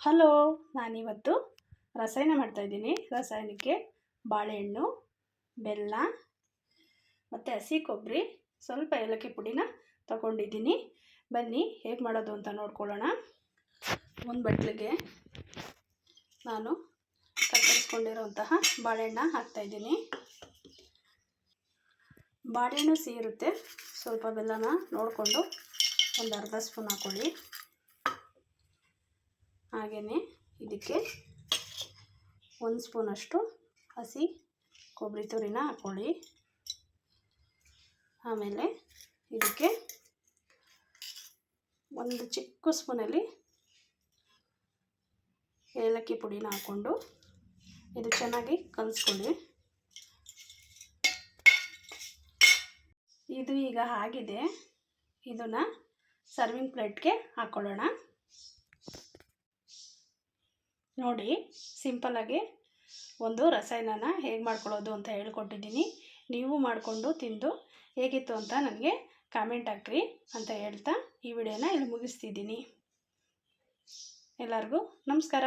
Hello, ನಾನಿವತ್ತು ರಸಾಯನ ಮಾಡ್ತಾಯಿದ್ದೀನಿ ರಸಾಯನಕ್ಕೆ ಬಾಳೆಹಣ್ಣು, ಬೆಲ್ಲ ಮತ್ತು ಹಸಿ ಕೊಬ್ಬರಿ, ಸ್ವಲ್ಪ ಏಲಕ್ಕಿ ಪುಡಿನ ತಗೊಂಡಿದ್ದೀನಿ. ಬನ್ನಿ, ಹೇಗೆ ಮಾಡೋದು ಅಂತ ನೋಡ್ಕೊಳ್ಳೋಣ. ಒಂದು ಬಟ್ಲಿಗೆ ನಾನು ಕತ್ತರಿಸ್ಕೊಂಡಿರೋಂತಹ ಬಾಳೆಹಣ್ಣ ಹಾಕ್ತಾಯಿದ್ದೀನಿ ಬಾಳೆಹಣ್ಣು ಸಿಹಿರುತ್ತೆ. ಸ್ವಲ್ಪ ಬೆಲ್ಲನ ನೋಡಿಕೊಂಡು ಒಂದು ಅರ್ಧ ಸ್ಪೂನ್ ಹಾಕ್ಕೊಳ್ಳಿ ಹಾಗೆಯೇ ಇದಕ್ಕೆ ಒಂದು ಸ್ಪೂನಷ್ಟು ಹಸಿ ಕೊಬ್ಬರಿ ತುರಿನ ಹಾಕ್ಕೊಳ್ಳಿ. ಆಮೇಲೆ ಇದಕ್ಕೆ ಒಂದು ಚಿಕ್ಕ ಸ್ಪೂನಲ್ಲಿ ಏಲಕ್ಕಿ ಪುಡಿನ ಹಾಕ್ಕೊಂಡು ಇದು ಚೆನ್ನಾಗಿ ಕಲಿಸ್ಕೊಳ್ಳಿ. ಇದು ಈಗ ಆಗಿದೆ. ಇದನ್ನು ಸರ್ವಿಂಗ್ ಪ್ಲೇಟ್ಗೆ ಹಾಕ್ಕೊಳ್ಳೋಣ. ನೋಡಿ ಸಿಂಪಲ್ಲಾಗಿ ಒಂದು ರಸಾಯನನ ಹೇಗೆ ಮಾಡ್ಕೊಳ್ಳೋದು ಅಂತ ಹೇಳ್ಕೊಟ್ಟಿದ್ದೀನಿ. ನೀವು ಮಾಡಿಕೊಂಡು ತಿಂದು ಹೇಗಿತ್ತು ಅಂತ ನನಗೆ ಕಾಮೆಂಟ್ ಹಾಕ್ರಿ ಅಂತ ಹೇಳ್ತಾ ಈ ವಿಡಿಯೋನ ಇಲ್ಲಿ ಮುಗಿಸ್ತಿದ್ದೀನಿ. ಎಲ್ಲರಿಗೂ ನಮಸ್ಕಾರ.